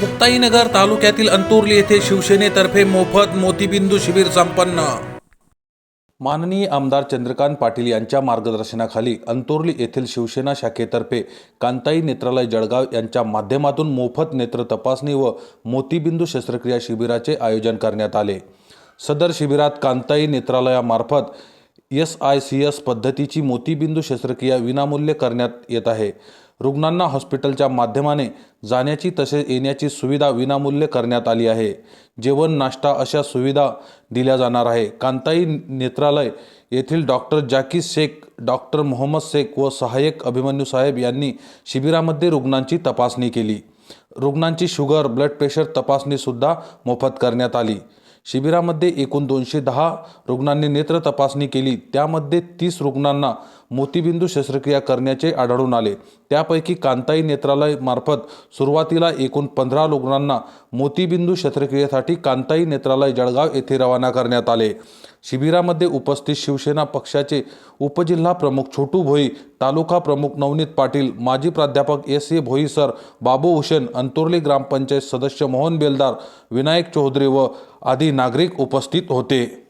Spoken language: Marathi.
मुक्ताईनगर तालुक्यातील अंतुर्ली येथे शिवसेनेतर्फे मोफत मोतीबिंदू शिबिर संपन्न. माननीय आमदार चंद्रकांत पाटील यांच्या मार्गदर्शनाखाली अंतोर्ली येथील शिवसेना शाखेतर्फे कांताई नेत्रालय जळगाव यांच्या माध्यमातून मोफत नेत्र तपासणी व मोतीबिंदू शस्त्रक्रिया शिबिराचे आयोजन करण्यात आले. सदर शिबिरात कांताई नेत्रालयामार्फत एस आय सी एस पद्धतीची मोतीबिंदू शस्त्रक्रिया विनामूल्य करण्यात येत आहे. रुग्णांना हॉस्पिटलच्या माध्यमाने जाण्याची तसेच येण्याची सुविधा विनामूल्य करण्यात आली आहे. जेवण नाश्ता अशा सुविधा दिल्या जाणार आहे. कांताई नेत्रालय येथील डॉक्टर जाकी शेख डॉक्टर मोहम्मद शेख व सहाय्यक अभिमन्यू साहेब यांनी शिबिरामध्ये रुग्णांची तपासणी केली. रुग्णांची शुगर ब्लड प्रेशर तपासणीसुद्धा मोफत करण्यात आली. शिबिरामध्ये एकूण दोनशे दहा रुग्णांनी नेत्र तपासणी केली. त्यामध्ये तीस रुग्णांना मोतीबिंदू शस्त्रक्रिया करण्याचे आढळून आले. त्यापैकी कांताई नेत्रालयमार्फत सुरुवातीला एकूण पंधरा रुग्णांना मोतीबिंदू शस्त्रक्रियेसाठी कांताई नेत्रालय जळगाव येथे रवाना करण्यात आले. शिबिरामध्ये उपस्थित शिवसेना पक्षाचे उपजिल्हा प्रमुख छोटू भोई तालुका प्रमुख नवनीत पाटील माजी प्राध्यापक S A Bhoi sir Babu Husen Antorli ग्रामपंचायत सदस्य मोहन बेलदार विनायक चौधरी व आदी नागरिक उपस्थित होते.